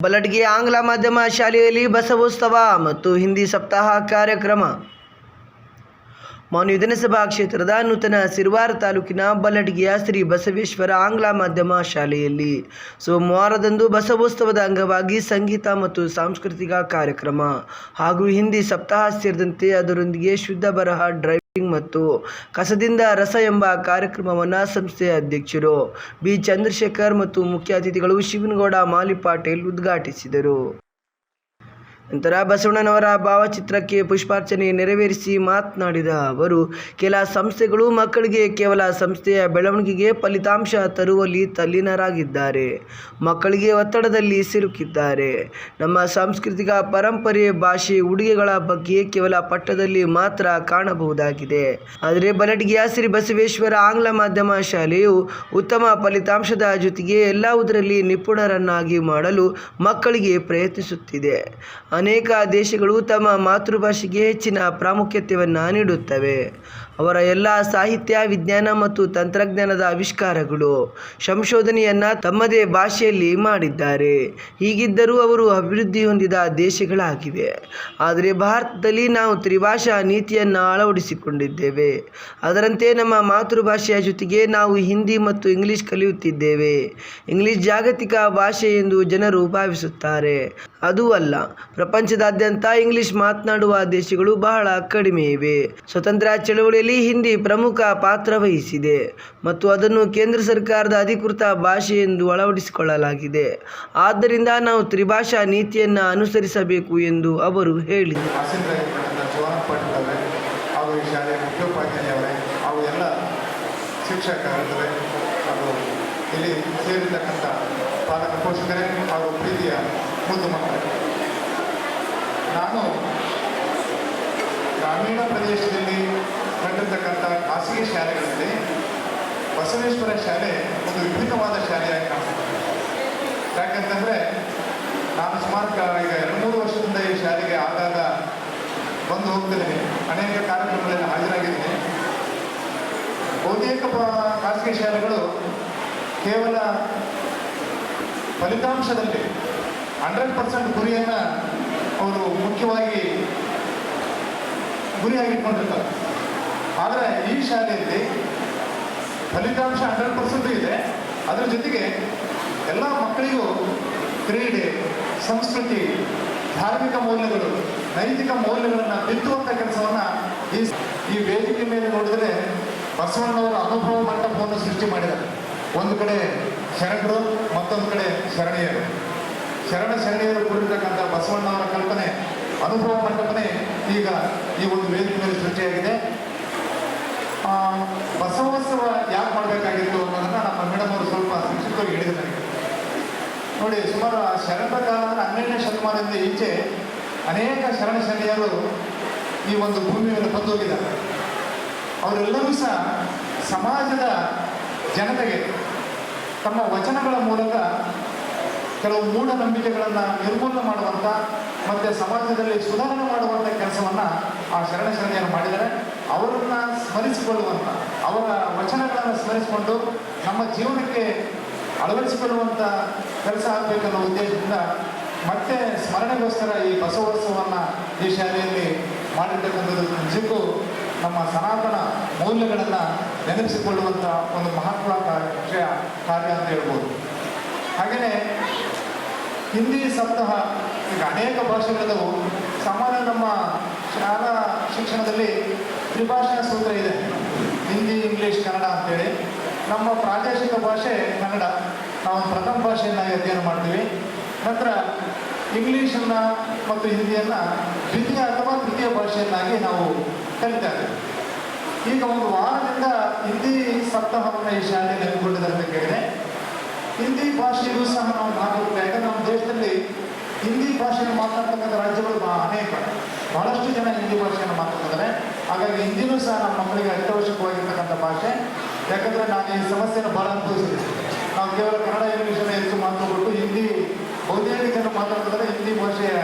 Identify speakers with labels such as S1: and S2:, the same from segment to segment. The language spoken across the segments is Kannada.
S1: ಬಲಡ್ಗೆ ಆಂಗ್ಲ ಮಾಧ್ಯಮ ಶಾಲೆಯಲ್ಲಿ ಬಸವೋತ್ಸವ ಮತ್ತು ಹಿಂದಿ ಸಪ್ತಾಹ ಕಾರ್ಯಕ್ರಮ. ಮಾನ್ಯ ವಿಧಾನಸಭಾ ಕ್ಷೇತ್ರದ ನೂತನ ಸಿರುವಾರ ತಾಲೂಕಿನ ಬಲಡ್ಗಿಯ ಶ್ರೀ ಬಸವೇಶ್ವರ ಆಂಗ್ಲ ಮಾಧ್ಯಮ ಶಾಲೆಯಲ್ಲಿ ಸೋಮವಾರದಂದು ಬಸವೋತ್ಸವದ ಅಂಗವಾಗಿ ಸಂಗೀತ ಮತ್ತು ಸಾಂಸ್ಕೃತಿಕ ಕಾರ್ಯಕ್ರಮ ಹಾಗೂ ಹಿಂದಿ ಸಪ್ತಾಹ ಸೇರಿದಂತೆ ಅದರೊಂದಿಗೆ ಶುದ್ಧ ಬರಹ ಡ್ರೈವಿಂಗ್ ಮತ್ತು ಕಸದಿಂದ ರಸ ಎಂಬ ಕಾರ್ಯಕ್ರಮವನ್ನು ಸಂಸ್ಥೆಯ ಅಧ್ಯಕ್ಷರು ಬಿ ಚಂದ್ರಶೇಖರ್ ಮತ್ತು ಮುಖ್ಯ ಅತಿಥಿಗಳು ಶಿವನಗೌಡ ಮಾಲಿಪಾಟೀಲ್ ಉದ್ಘಾಟಿಸಿದರು. ನಂತರ ಬಸವಣ್ಣನವರ ಭಾವಚಿತ್ರಕ್ಕೆ ಪುಷ್ಪಾರ್ಚನೆ ನೆರವೇರಿಸಿ ಮಾತನಾಡಿದ ಅವರು, ಕೆಲ ಸಂಸ್ಥೆಗಳು ಮಕ್ಕಳಿಗೆ ಕೇವಲ ಸಂಸ್ಥೆಯ ಬೆಳವಣಿಗೆಗೆ ಫಲಿತಾಂಶ ತರುವಲ್ಲಿ ತಲ್ಲೀನರಾಗಿದ್ದಾರೆ. ಮಕ್ಕಳಿಗೆ ಒತ್ತಡದಲ್ಲಿ ಸಿಲುಕಿದ್ದಾರೆ. ನಮ್ಮ ಸಾಂಸ್ಕೃತಿಕ ಪರಂಪರೆ, ಭಾಷೆ, ಉಡುಗೆಗಳ ಬಗ್ಗೆ ಕೇವಲ ಪಟ್ಟದಲ್ಲಿ ಮಾತ್ರ ಕಾಣಬಹುದಾಗಿದೆ. ಆದರೆ ಬಲಡಿಗೆಯ ಶ್ರೀ ಬಸವೇಶ್ವರ ಆಂಗ್ಲ ಮಾಧ್ಯಮ ಶಾಲೆಯು ಉತ್ತಮ ಫಲಿತಾಂಶದ ಜೊತೆಗೆ ಎಲ್ಲವುದರಲ್ಲಿ ನಿಪುಣರನ್ನಾಗಿ ಮಾಡಲು ಮಕ್ಕಳಿಗೆ ಪ್ರಯತ್ನಿಸುತ್ತಿದೆ. ಅನೇಕ ದೇಶಗಳು ತಮ್ಮ ಮಾತೃಭಾಷೆಗೆ ಹೆಚ್ಚಿನ ಪ್ರಾಮುಖ್ಯತೆಯನ್ನು ನೀಡುತ್ತವೆ. ಅವರ ಎಲ್ಲ ಸಾಹಿತ್ಯ, ವಿಜ್ಞಾನ ಮತ್ತು ತಂತ್ರಜ್ಞಾನದ ಆವಿಷ್ಕಾರಗಳು ಸಂಶೋಧನೆಯನ್ನು ತಮ್ಮದೇ ಭಾಷೆಯಲ್ಲಿ ಮಾಡಿದ್ದಾರೆ. ಹೀಗಿದ್ದರೂ ಅವರು ಅಭಿವೃದ್ಧಿ ಹೊಂದಿದ ದೇಶಗಳಾಗಿವೆ. ಆದರೆ ಭಾರತದಲ್ಲಿ ನಾವು ತ್ರಿಭಾಷಾ ನೀತಿಯನ್ನು ಅಳವಡಿಸಿಕೊಂಡಿದ್ದೇವೆ. ಅದರಂತೆ ನಮ್ಮ ಮಾತೃಭಾಷೆಯ ಜೊತೆಗೆ ನಾವು ಹಿಂದಿ ಮತ್ತು ಇಂಗ್ಲಿಷ್ ಕಲಿಯುತ್ತಿದ್ದೇವೆ. ಇಂಗ್ಲಿಷ್ ಜಾಗತಿಕ ಭಾಷೆ ಎಂದು ಜನರು ಭಾವಿಸುತ್ತಾರೆ. ಅದು ಅಲ್ಲ, ಪ್ರಪಂಚದಾದ್ಯಂತ ಇಂಗ್ಲಿಷ್ ಮಾತನಾಡುವ ದೇಶಗಳು ಬಹಳ ಕಡಿಮೆ ಇವೆ ಸ್ವತಂತ್ರ ಚಳವಳಿಯಲ್ಲಿ ಹಿಂದಿ ಪ್ರಮುಖ ಪಾತ್ರ ವಹಿಸಿದೆ ಮತ್ತು ಅದನ್ನು ಕೇಂದ್ರ ಸರ್ಕಾರದ ಅಧಿಕೃತ ಭಾಷೆ ಎಂದು ಅಳವಡಿಸಿಕೊಳ್ಳಲಾಗಿದೆ. ಆದ್ದರಿಂದ ನಾವು ತ್ರಿಭಾಷಾ ನೀತಿಯನ್ನು ಅನುಸರಿಸಬೇಕು ಎಂದು ಅವರು ಹೇಳಿದರು.
S2: ಹಾಗೂ ಪ್ರೀತಿಯ ಮುದ್ದು ಮಕ್ಕಳೇ ನಾನು ಗ್ರಾಮೀಣ ಪ್ರದೇಶದಲ್ಲಿ ಕಂಡಿರ್ತಕ್ಕಂಥ ಖಾಸಗಿ ಶಾಲೆಗಳಲ್ಲಿ ಬಸವೇಶ್ವರ ಶಾಲೆ ಒಂದು ವಿಭಿನ್ನವಾದ ಶಾಲೆಯಾಗಿ ಕಾಣಿಸ್ತದೆ. ಯಾಕಂತಂದರೆ ನಾನು ಸುಮಾರು ಈಗ ಎರಡು ಮೂರು ವರ್ಷದಿಂದ ಈ ಶಾಲೆಗೆ ಆಗಾಗ ಬಂದು ಹೋಗ್ತಿದ್ದೀನಿ. ಅನೇಕ ಕಾರ್ಯಕ್ರಮಗಳಲ್ಲಿ ಹಾಜರಾಗಿದ್ದೀನಿ. ಬಹುತೇಕ ಖಾಸಗಿ ಶಾಲೆಗಳು ಕೇವಲ ಫಲಿತಾಂಶದಲ್ಲಿ ಹಂಡ್ರೆಡ್ ಪರ್ಸೆಂಟ್ ಗುರಿಯನ್ನು ಅವರು ಮುಖ್ಯವಾಗಿ ಗುರಿಯಾಗಿಟ್ಕೊಂಡಿರ್ತಾರೆ. ಆದರೆ ಈ ಶಾಲೆಯಲ್ಲಿ ಫಲಿತಾಂಶ ಹಂಡ್ರೆಡ್ ಪರ್ಸೆಂಟ್ ಇದೆ. ಅದರ ಜೊತೆಗೆ ಎಲ್ಲ ಮಕ್ಕಳಿಗೂ ಕ್ರೀಡೆ, ಸಂಸ್ಕೃತಿ, ಧಾರ್ಮಿಕ ಮೌಲ್ಯಗಳು, ನೈತಿಕ ಮೌಲ್ಯಗಳನ್ನು ಬಿತ್ತುವಂಥ ಕೆಲಸವನ್ನು ಈ ಈ ವೇದಿಕೆ ಮೇಲೆ ನೋಡಿದರೆ ಬಸವಣ್ಣವರ ಅನುಭವ ಮಂಟಪವನ್ನು ಸೃಷ್ಟಿ ಮಾಡಿದ್ದಾರೆ. ಒಂದು ಕಡೆ ಶರಣರು, ಮತ್ತೊಂದು ಕಡೆ ಶರಣೀಯರು. ಶರಣ ಶರಣೆಯರು ಕೂಡಿರ್ತಕ್ಕಂಥ ಬಸವಣ್ಣವರ ಕಲ್ಪನೆ, ಅನುಭವ ಕಲ್ಪನೆ ಈಗ ಈ ಒಂದು ವೇದಿಕೆ ಮೇಲೆ ಸೃಷ್ಟಿಯಾಗಿದೆ ಬಸವೋತ್ಸವ ಯಾಕೆ ಮಾಡಬೇಕಾಗಿತ್ತು ಅನ್ನೋದನ್ನು ನಮ್ಮ ಮೇಡಮ್ ಅವರು ಸ್ವಲ್ಪ ಸಂಕ್ಷಿಪ್ತವಾಗಿ ನನಗೆ ನೋಡಿ, ಸುಮಾರು ಆ ಶರಣರ ಕಾಲ ಅಂದ್ರೆ ಹನ್ನೆರಡನೇ ಶತಮಾನದಿಂದ ಈಚೆ ಅನೇಕ ಶರಣ ಶರಣೆಯರು ಈ ಒಂದು ಭೂಮಿ ಮೇಲೆ ಬಂದು ಹೋಗಿದ್ದಾರೆ. ಅವರೆಲ್ಲರೂ ಸಹ ಸಮಾಜದ ಜನತೆಗೆ ತಮ್ಮ ವಚನಗಳ ಮೂಲಕ ಕೆಲವು ಮೂಢನಂಬಿಕೆಗಳನ್ನು ನಿರ್ಮೂಲನೆ ಮಾಡುವಂಥ ಮತ್ತು ಸಮಾಜದಲ್ಲಿ ಸುಧಾರಣೆ ಮಾಡುವಂಥ ಕೆಲಸವನ್ನು ಆ ಶರಣ ಶರಣೆಯರು ಮಾಡಿದ್ದಾರೆ. ಅವರನ್ನು ಸ್ಮರಿಸಿಕೊಳ್ಳುವಂಥ ಅವರ ವಚನಗಳನ್ನು ಸ್ಮರಿಸಿಕೊಂಡು ನಮ್ಮ ಜೀವನಕ್ಕೆ ಅಳವಡಿಸಿಕೊಳ್ಳುವಂಥ ಕೆಲಸ ಆಗಬೇಕನ್ನೋ ಉದ್ದೇಶದಿಂದ ಮತ್ತೆ ಸ್ಮರಣೆಗೋಸ್ಕರ ಈ ಬಸವೋತ್ಸವವನ್ನು ಈ ಶಾಲೆಯಲ್ಲಿ ಮಾಡಿರ್ತಕ್ಕಂಥದ್ದು ನಿಜಕ್ಕೂ ನಮ್ಮ ಸನಾತನ ಮೌಲ್ಯಗಳನ್ನು ನೆನಪಿಸಿಕೊಳ್ಳುವಂಥ ಒಂದು ಮಹತ್ವ ಕಾರ್ಯ ಅಂತ ಹೇಳ್ಬೋದು. ಹಾಗೆಯೇ ಹಿಂದಿ ಸಪ್ತಾಹ ಈಗ ಅನೇಕ ಭಾಷೆಗಳಿದ್ದವು ಸಾಮಾನ್ಯ ನಮ್ಮ ಶಾಲಾ ಶಿಕ್ಷಣದಲ್ಲಿ ತ್ರಿಭಾಷಾ ಸೂತ್ರ ಇದೆ. ಹಿಂದಿ, ಇಂಗ್ಲೀಷ್, ಕನ್ನಡ ಅಂತೇಳಿ. ನಮ್ಮ ಪ್ರಾದೇಶಿಕ ಭಾಷೆ ಕನ್ನಡ. ನಾವು ಪ್ರಥಮ ಭಾಷೆಯನ್ನಾಗಿ ಅಧ್ಯಯನ ಮಾಡ್ತೀವಿ. ನಂತರ ಇಂಗ್ಲೀಷನ್ನು ಮತ್ತು ಹಿಂದಿಯನ್ನು ದ್ವಿತೀಯ ಅಥವಾ ತೃತೀಯ ಭಾಷೆಯನ್ನಾಗಿ ನಾವು ಕಲಿತಾ ಇದ್ದೀವಿ. ಈಗ ಒಂದು ವಾರದಿಂದ ಹಿಂದಿ ಸಪ್ತಾಹವನ್ನು ಈ ಶಾಲೆಯಲ್ಲಿ ಹಮ್ಮಿಕೊಂಡಿದ್ದಾರೆ ಅಂತ ಕೇಳಿದೆ. ಹಿಂದಿ ಭಾಷೆಯೂ ಸಹ ನಾವು ಮಾತಾಡ್ಬೇಕು ಯಾಕಂದ್ರೆ ನಮ್ಮ ದೇಶದಲ್ಲಿ ಹಿಂದಿ ಭಾಷೆಯನ್ನು ಮಾತಾಡ್ತಕ್ಕಂಥ ರಾಜ್ಯಗಳು ಅನೇಕ. ಬಹಳಷ್ಟು ಜನ ಹಿಂದಿ ಭಾಷೆಯನ್ನು ಮಾತಾಡ್ತಿದ್ದಾರೆ. ಹಾಗಾಗಿ ಹಿಂದಿನೂ ಸಹ ನಮ್ಮ ಮಕ್ಕಳಿಗೆ ಅತ್ಯವಶ್ಯಕವಾಗಿರ್ತಕ್ಕಂಥ ಭಾಷೆ. ಯಾಕಂದರೆ ನಾನು ಈ ಸಮಸ್ಯೆಯನ್ನು ಭಾಳ ಅನುಭವಿಸಿದೆ. ನಾವು ಕೇವಲ ಕನ್ನಡ ಇಂಗ್ಲೀಷನ್ನು ಹೆಚ್ಚು ಮಾತನಾಡ್ಬಿಟ್ಟು ಹಿಂದಿ ಬಹುತೇಕ ಜನ ಹಿಂದಿ ಭಾಷೆಯ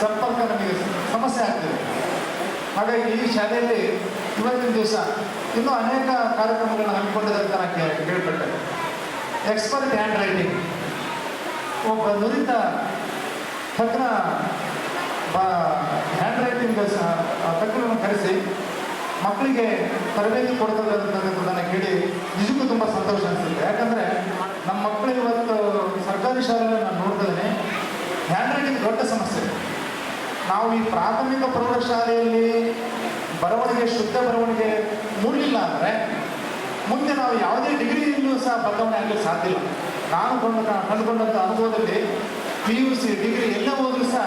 S2: ಸಂಪರ್ಕ ನಮಗೆ ಸಮಸ್ಯೆ ಆಗ್ತಿದೆ. ಹಾಗಾಗಿ ಈ ಶಾಲೆಯಲ್ಲಿ ಇವತ್ತಿನ ದಿವಸ ಇನ್ನೂ ಅನೇಕ ಕಾರ್ಯಕ್ರಮಗಳನ್ನು ಹಮ್ಮಿಕೊಂಡಿದ್ದಾರೆ ಅಂತ ನಾನು ಕೇಳ್ಪಟ್ಟೆ. ಎಕ್ಸ್ಪರ್ಟ್ ಹ್ಯಾಂಡ್ ರೈಟಿಂಗ್ ಒಬ್ಬ ನುರಿತ ತಜ್ಞ ಹ್ಯಾಂಡ್ ರೈಟಿಂಗ್ ತಜ್ಞರನ್ನು ಕರೆಸಿ, ಮಕ್ಕಳಿಗೆ ತರಬೇತಿ ಕೊಡ್ತಾರೆ ಕೇಳಿ, ನಿಜಕ್ಕೂ ತುಂಬ ಸಂತೋಷ ಅನಿಸುತ್ತೆ. ಯಾಕಂದರೆ ನಮ್ಮ ಮಕ್ಕಳು ಇವತ್ತು ಸರ್ಕಾರಿ ಶಾಲೆಯಲ್ಲಿ ನಾನು ನೋಡ್ತಾ ಇದ್ದೀನಿ ಹ್ಯಾಂಡ್ ರೈಟಿಂಗ್ ದೊಡ್ಡ ಸಮಸ್ಯೆ. ನಾವು ಈ ಪ್ರಾಥಮಿಕ ಪ್ರೌಢಶಾಲೆಯಲ್ಲಿ ಬರವಣಿಗೆ, ಶುದ್ಧ ಬರವಣಿಗೆ ಮೂಡಲಿಲ್ಲ ಅಂದರೆ, ಮುಂದೆ ನಾವು ಯಾವುದೇ ಡಿಗ್ರಿಯಲ್ಲೂ ಸಹ ಬದಲಾವಣೆ ಆಗಲಿಕ್ಕೆ ಸಾಧ್ಯ ಇಲ್ಲ. ನಾನು ಕೊಂಡ ಕಂಡುಕೊಂಡಂಥ ಅನುಭವದಲ್ಲಿ ಪಿ ಯು ಸಿ ಡಿಗ್ರಿ ಎಲ್ಲ ಹೋದರೂ ಸಹ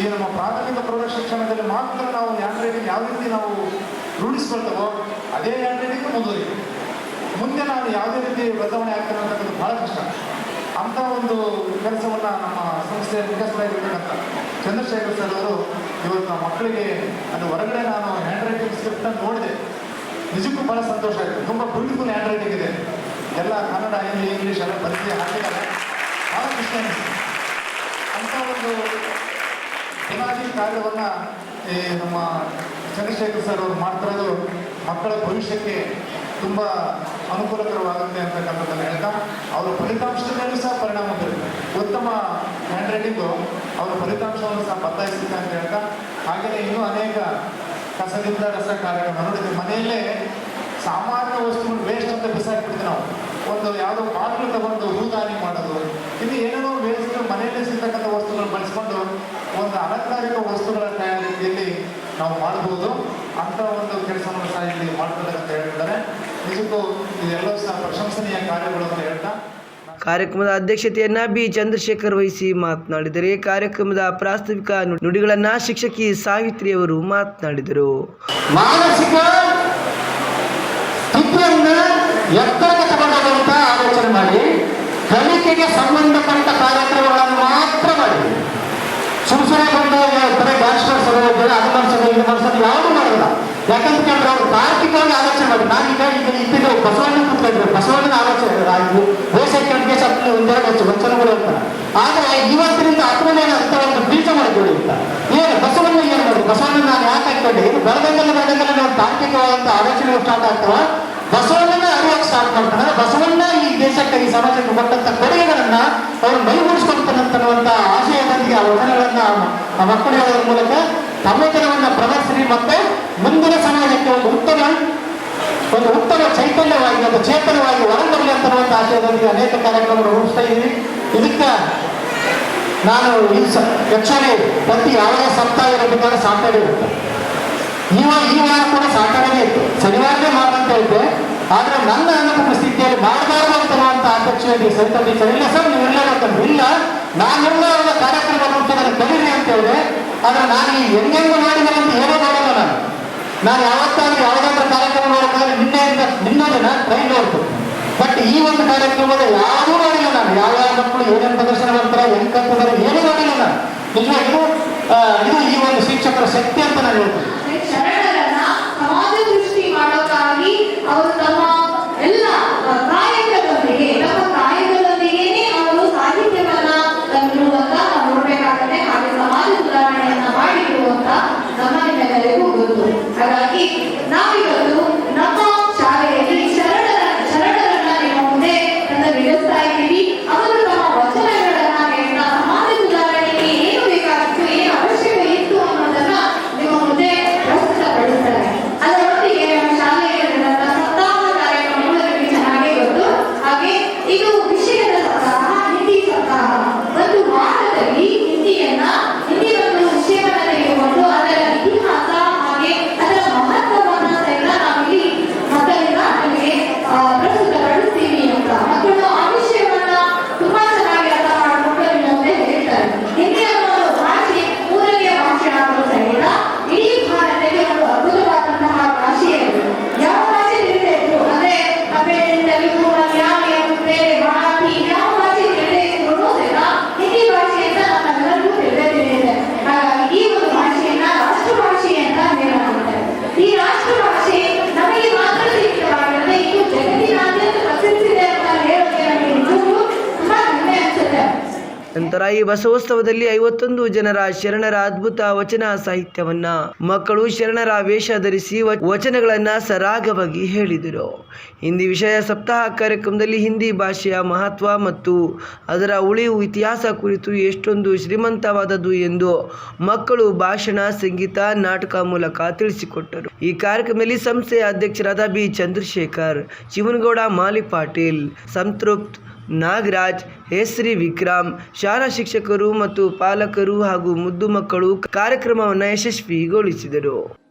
S2: ಈ ನಮ್ಮ ಪ್ರಾಥಮಿಕ ಪ್ರೌಢ ಶಿಕ್ಷಣದಲ್ಲಿ ಮಾತ್ರ ನಾವು ಹ್ಯಾಂಡ್ ರೈಟಿಂಗ್ ಯಾವ ರೀತಿ ನಾವು ರೂಢಿಸ್ಕೊಳ್ತೇವೋ ಅದೇ ಹ್ಯಾಂಡ್ ರೈಟಿಂಗ್ ಮುಂದುವರಿತೀವಿ ಮುಂದೆ ನಾನು ಯಾವುದೇ ರೀತಿ ಬದಲಾವಣೆ ಆಗ್ತೇನೆ ಅಂತಕ್ಕಂಥದ್ದು ಭಾಳ ಕಷ್ಟ. ಅಂಥ ಒಂದು ಕೆಲಸವನ್ನು ನಮ್ಮ ಸಂಸ್ಥೆ ಮುಖ್ಯಸ್ಥರಾಗಿರ್ತಕ್ಕಂಥ ಚಂದ್ರಶೇಖರ್ ಸರ್ ಅವರು ಇವತ್ತು ಮಕ್ಕಳಿಗೆ ಅದು ಹೊರಗಡೆ ನಾನು ಹ್ಯಾಂಡ್ ರೈಟಿಂಗ್ ಸ್ಕ್ರಿಪ್ಟನ್ನು ನೋಡಿದೆ. ನಿಜಕ್ಕೂ ಭಾಳ ಸಂತೋಷ ಆಯಿತು. ತುಂಬ ಬ್ಯೂಟಿಫುಲ್ ಹ್ಯಾಂಡ್ ರೈಟಿಂಗ್ ಇದೆ. ಎಲ್ಲ ಕನ್ನಡ, ಹಿಂದಿ ಇಂಗ್ಲೀಷ್ ಎಲ್ಲ ಬರೆಸಿ ಹಾಕಿದ್ದಾರೆ ಭಾಳ ಖುಷಿ ಅನಿಸ್ತು ಅಂಥ ಒಂದು ಬುನಾದಿ ಕಾರ್ಯವನ್ನು ಈ ನಮ್ಮ ಚಂದ್ರಶೇಖರ್ ಸರ್ ಅವರು ಮಾಡ್ತಿರೋದು ಮಕ್ಕಳ ಭವಿಷ್ಯಕ್ಕೆ ತುಂಬ ಅನುಕೂಲಕರವಾಗುತ್ತೆ ಅಂತಕ್ಕಂಥದ್ದನ್ನು ಹೇಳ್ತಾ, ಅವರ ಫಲಿತಾಂಶದ ಮೇಲೂ ಸಹ ಪರಿಣಾಮ ಬೀರುತ್ತೆ. ಉತ್ತಮ ಹ್ಯಾಂಡ್ ರೈಟಿಂಗು ಅವರ ಫಲಿತಾಂಶವನ್ನು ಸಹ ಬದಲಾಯಿಸುತ್ತೆ ಅಂತ ಹೇಳ್ತಾ, ಹಾಗೆಯೇ ಇನ್ನೂ ಅನೇಕ ಕಸದಿಂದ ರಸ ಕಾರ್ಯಕ್ರಮ ನೋಡಿದ್ರೆ ಮನೆಯಲ್ಲೇ ಸಾಮಾನ್ಯ ವಸ್ತುಗಳು ವೇಸ್ಟ್ ಅಂತ ಬಿಸಾಕ್ಬಿಡ್ತೀವಿ ನಾವು. ಒಂದು ಯಾವುದೋ ಬಾಟ್ಲು ತಗೊಂಡು ಹೂದಾನಿ ಮಾಡೋದು ಇನ್ನು ಏನೇನೋ ವೇಸ್ಟ್ ಮನೆಯಲ್ಲೇ ಸಿಗ್ತಕ್ಕಂಥ ವಸ್ತುಗಳನ್ನು ಬಳಸ್ಕೊಂಡು ಒಂದು ಅಲಂಕಾರಿಕ ವಸ್ತುಗಳ ತಯಾರಿಕೆಯಲ್ಲಿ ನಾವು ಮಾಡ್ಬೋದು. ಅಂತ ಒಂದು ಕೆಲಸವನ್ನು ಸಹ ಇಲ್ಲಿ ಮಾಡ್ತಾರೆ ಅಂತ ಹೇಳ್ತಾರೆ. ನಿಜಕ್ಕೂ ಇದೆಲ್ಲವೂ ಸಹ ಪ್ರಶಂಸನೀಯ ಕಾರ್ಯಗಳು ಅಂತ ಹೇಳ್ತಾ
S1: ಕಾರ್ಯಕ್ರಮದ ಅಧ್ಯಕ್ಷತೆಯನ್ನ ಬಿ ಚಂದ್ರಶೇಖರ್ ವಹಿಸಿ ಮಾತನಾಡಿದರೆ ಕಾರ್ಯಕ್ರಮದ ಪ್ರಾಸ್ತಾವಿಕ ನು- ನುಡಿಗಳನ್ನ ಶಿಕ್ಷಕಿ ಸಾವಿತ್ರಿಯವರು ಮಾತನಾಡಿದರು.
S3: ಮಾನಸಿಕ ಸ್ಥಿತಿಯನ್ನ ಎತ್ತರಕ್ಕೆ ತಗೊಂಡೋಗುವಂತ ಆಲೋಚನೆ ಮಾಡಿ, ಕಲಿಕೆಗೆ ಸಂಬಂಧಪಟ್ಟ ಕಾರ್ಯಕ್ರಮಗಳನ್ನು ಮಾತ್ರ ಮಾಡಿ. ಸುಮ್ ಸುಮ್ಮನೆ ಬಂದು ಬರೀ ಡ್ಯಾನ್ಸ್ ಮಾಡ್ಸೋದು ಅದು ಮಾಡ್ಸೋದು ಇದು ಮಾಡ್ಸೋದು ಯಾವುದು ಮಾಡಲ್ಲ ಯಾಕಂತ ಕೇಳಿದ್ರೆ ಅವರು ತಾರ್ಕಿಕವಾಗಿ ಆಲೋಚನೆ ಮಾಡಿ. ನಾನೀಗ ಈಗ ಇದ್ದಿದ್ದು ಬಸವಣ್ಣ ಕೂತ್ಕೊಂಡಿದ್ದೆ ಬಸವಣ್ಣನ ಆಲೋಚನೆ ಆಯ್ತು ಬೇಸಾಯ ಕೆಳಗೆ ಸ್ವಲ್ಪ ಒಂದೆರಡು ಹೆಚ್ಚು ವಚನಗಳು ಇರ್ತಾರೆ ಆದರೆ ಇವತ್ತಿನಿಂದ ಹತ್ತನೇ ಅಂತ ಒಂದು ಬೀಜ ಮಾಡಿಕೊಳ್ಳಿ ಅಂತ ಏನು ಬಸವಣ್ಣ ಏನು ಮಾಡಿ ಬಸವಣ್ಣ ಇದು ಬೆಳೆದಂಗೆಲ್ಲ ಬೆಳೆದಂಗೆಲ್ಲ ನಾವು ತಾರ್ಕಿಕವಾದಂಥ ಆಲೋಚನೆಗಳು ಸ್ಟಾರ್ಟ್ ಆಗ್ತಾವ. ಬಸವಣ್ಣನ ಅರಿವಾಗಿ ಸ್ಟಾರ್ಟ್ ಮಾಡ್ತಾನೆ ಬಸವಣ್ಣ ಈ ದೇಶಕ್ಕೆ ಈ ಸಮಾಜಕ್ಕೆ ಕೊಟ್ಟಂತ ಕೊಡುಗೆಗಳನ್ನ ಅವರು ಮೈಗೂಡಿಸ್ಕೊಳ್ತಾನಂತನ್ನುವಂತ ಆಶಯದೊಂದಿಗೆ ಆ ವಚನಗಳನ್ನ ಮಕ್ಕಳು ಹೇಳೋದ್ರ ಮೂಲಕ ತಮ್ಮತನವನ್ನ ಪ್ರದರ್ಶಿಸಿ ಮತ್ತೆ ಮುಂದಿನ ಸಮಾಜಕ್ಕೆ ಒಂದು ಉತ್ತಮ ಒಂದು ಉತ್ತಮ ಚೈತನ್ಯವಾಗಿ, ಒಂದು ಚೇತನವಾಗಿ ಹೊರಬರಲಿ ಅಂತ ಆಶಯದೊಂದಿಗೆ ಅನೇಕ ಕಾರ್ಯಕ್ರಮಗಳು ರೂಪಿಸ್ತಾ ಇದ್ದೀವಿ. ಇದಕ್ಕೆ ನಾನು ಈ ಯಕ್ಷಣೆ ಪ್ರತಿ ಯಾವ ಸಪ್ತಾಹ ಇರಬೇಕಾದ್ರೆ ಸಾಟರ್ಡೆ ಇರುತ್ತೆ ಈ ವಾರ ಈ ವಾರ ಕೂಡ ಸಾಟರ್ಡೇ ಇತ್ತು. ಶನಿವಾರನೇ ಮಾಡುವಂತ ಇದ್ದೆ. ಆದ್ರೆ ನನ್ನ ಅನುಕೂಲ ಸ್ಥಿತಿಯಲ್ಲಿ ಮಾಡಬಾರದು ಅಂತನ್ನುವಂತ ಅಧ್ಯಕ್ಷರಿಗೆ ಸರಿತ ಟೀಚರ್ ಇಲ್ಲ ಸರ್, ನೀವು ಇರಲೇಬೇಕಂದ್ರೆ ಇಲ್ಲ. ನಾನೆಲ್ಲ ಅವರ ಕಾರ್ಯಕ್ರಮ ರೂಪಿಸೋದನ್ನು ಕಲೀರಿ ಅಂತ ಹೇಳಿದೆ. ಆದ್ರೆ ನಾನು ಈ ಹೆಂಗೆಂಗು ಮಾಡಿದ್ರೆ ಅಂತ ಹೇಳೋ ಮಾಡಲ್ಲ ನಾನು. ನಾನು ಯಾವತ್ತಾದ್ರೂ ಯಾವುದಾದ್ರೂ ಕಾರ್ಯಕ್ರಮ ಮಾಡಬೇಕಾದ್ರೆ ನಿನ್ನೆಯಿಂದ ನಿನ್ನೆ ದಿನ ಟ್ರೈನ್ ನೋಡ್ತು ಬಟ್ ಈ ಒಂದು ಕಾರ್ಯಕ್ರಮದ ಯಾರೂ ಮಾಡಿಲ್ಲ ನಾನು. ಯಾವ ಯಾವ ಮಕ್ಕಳು ಏನೇನು ಪ್ರದರ್ಶನ ಮಾಡ್ತಾರೆ, ಹೆಂಗ್ ಕಲ್ತಿದ್ದಾರೆ, ಏನೂ ಮಾಡಿಲ್ಲ ನಾನು. ನಿಜವಾಗಿಯೂ ಇದು ಈ ಒಂದು ಶಿಕ್ಷಕರ ಶಕ್ತಿ ಅಂತ ನಾನು ಹೇಳ್ತೀನಿ.
S4: ಶರಣರನ್ನ ಸಮಾಜ ಸೃಷ್ಟಿ ಮಾಡೋಕ್ಕಾಗಿ ಅವರು ತಮ್ಮ ಎಲ್ಲ ಆ, ಕಾಯಕದೊಂದಿಗೆ ತಮ್ಮ ಕಾಯಕದೊಂದಿಗೇನೆ ಅವರು ಸಾಹಿತ್ಯವನ್ನ ತಂದಿರುವಂತ ನಾವು ನೋಡ್ಬೇಕಾಗತ್ತೆ ಹಾಗೆ ಸಮಾಜ ಸುಧಾರಣೆಯನ್ನ ಮಾಡಿರುವಂತ ನಮ್ಮ ನಿಮ್ಮೆಲ್ಲರಿಗೂ ಗೊತ್ತು ಹಾಗಾಗಿ ನಾವಿವತ್ತು ನಮ್ಮ ಶಾಲೆಯಲ್ಲಿ ಶರಣರ ಶರಣರನ್ನ ನಿಮ್ಮ ಮುಂದೆ ತಂದು ನಿಲ್ಲಿಸ್ತಾ ಇದ್ದೀವಿ ಅವರು ತಮ್ಮ ವಚನಗಳನ್ನ ಹೇಳ್ತಾ ಸಮಾಜ ಸುಧಾರಣೆಗೆ ಏನು ಬೇಕಾಗಿತ್ತು ಏನು ಅವಶ್ಯಕ ಇತ್ತು ಅನ್ನೋದನ್ನ ನಿಮ್ಮ ಮುಂದೆ ಪ್ರಸ್ತುತಪಡಿಸ್ತಾರೆ ಅದರೊಂದಿಗೆ ನಮ್ಮ ಶಾಲೆಯಲ್ಲಿರುವಂತಹ ಸಪ್ತಾಹ
S1: ನಂತರ ಈ ಬಸವೋತ್ಸವದಲ್ಲಿ ಐವತ್ತೊಂದು ಜನರ ಶರಣರ ಅದ್ಭುತ ವಚನ ಸಾಹಿತ್ಯವನ್ನ ಮಕ್ಕಳು ಶರಣರ ವೇಷ ಧರಿಸಿ ವಚನಗಳನ್ನ ಸರಾಗವಾಗಿ ಹೇಳಿದರು. ಹಿಂದಿ ವಿಷಯ ಸಪ್ತಾಹ ಕಾರ್ಯಕ್ರಮದಲ್ಲಿ ಹಿಂದಿ ಭಾಷೆಯ ಮಹತ್ವ ಮತ್ತು ಅದರ ಉಳಿವು ಇತಿಹಾಸ ಕುರಿತು ಎಷ್ಟೊಂದು ಶ್ರೀಮಂತವಾದದ್ದು ಎಂದು ಮಕ್ಕಳು ಭಾಷಣ, ಸಂಗೀತ, ನಾಟಕ ಮೂಲಕ ತಿಳಿಸಿಕೊಟ್ಟರು. ಈ ಕಾರ್ಯಕ್ರಮದಲ್ಲಿ ಸಂಸ್ಥೆಯ ಅಧ್ಯಕ್ಷರಾದ ಬಿ. ಚಂದ್ರಶೇಖರ್, ಶಿವನಗೌಡ, ಮಾಲಿ ಪಾಟೀಲ್, ಸಂತೃಪ್ತ್ ನಾಗರಾಜ್ ಹೆಸ್ರಿ ವಿಕ್ರಮ್ ಶಾಲಾ ಶಿಕ್ಷಕರು ಮತ್ತು ಪಾಲಕರು ಹಾಗೂ ಮುದ್ದು ಮಕ್ಕಳು ಕಾರ್ಯಕ್ರಮವನ್ನು ಯಶಸ್ವಿಗೊಳಿಸಿದರು.